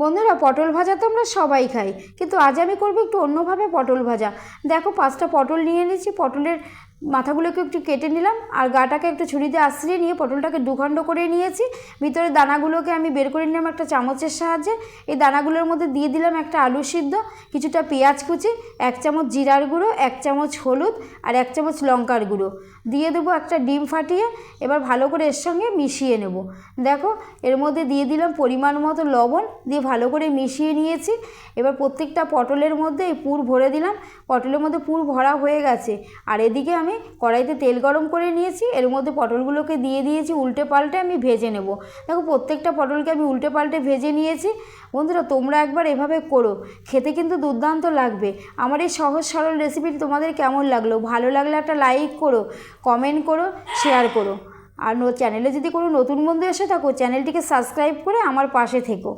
বন্ধুরা, পটল ভাজা তো আমরা সবাই খাই, কিন্তু আজ আমি করব একটু অন্যভাবে পটল ভাজা। দেখো, পাঁচটা পটল নিয়ে নিয়েছি পটলের মাথাগুলোকে একটু কেটে নিলাম, আর গাটাকে একটু ছুরিতে আশ্রিয়ে নিয়ে পটলটাকে দুখণ্ড করে নিয়েছি। ভিতরে দানাগুলোকে আমি বের করে নিলাম একটা চামচের সাহায্যে। এই দানাগুলোর মধ্যে দিয়ে দিলাম একটা আলু সিদ্ধ, কিছুটা পেঁয়াজ কুচি, এক চামচ জিরার গুঁড়ো, এক চামচ হলুদ, আর এক চামচ লঙ্কার গুঁড়ো। দিয়ে দেবো একটা ডিম ফাটিয়ে, এবার ভালো করে এর সঙ্গে মিশিয়ে নেব। দেখো, এর মধ্যে দিয়ে দিলাম পরিমাণ মতো লবণ, দিয়ে ভালো করে মিশিয়ে নিয়েছি। এবার প্রত্যেকটা পটলের মধ্যে এই পুর ভরে দিলাম। পটলের মধ্যে পুর ভরা হয়ে গেছে। আর এদিকে আমি কড়াইতে তেল গরম করে নিয়েছি। এর মধ্যে পটলগুলোকে দিয়ে দিয়েছি, উল্টে পাল্টে আমি ভেজে নেব। দেখো, প্রত্যেকটা পটলকে আমি উল্টে পাল্টে ভেজে নিয়েছি। বন্ধুরা, তোমরা একবার এভাবে করো, খেতে কিন্তু দুর্দান্ত লাগবে। আমার এই সহজ সরল রেসিপিটি তোমাদের কেমন লাগল? ভালো লাগলে একটা লাইক করো কমেন্ট করো শেয়ার করো। আর চ্যানেলে যদি কোনো নতুন বন্ধু এসে থাকো চ্যানেলটিকে সাবস্ক্রাইব করে আমার পাশে থেকো।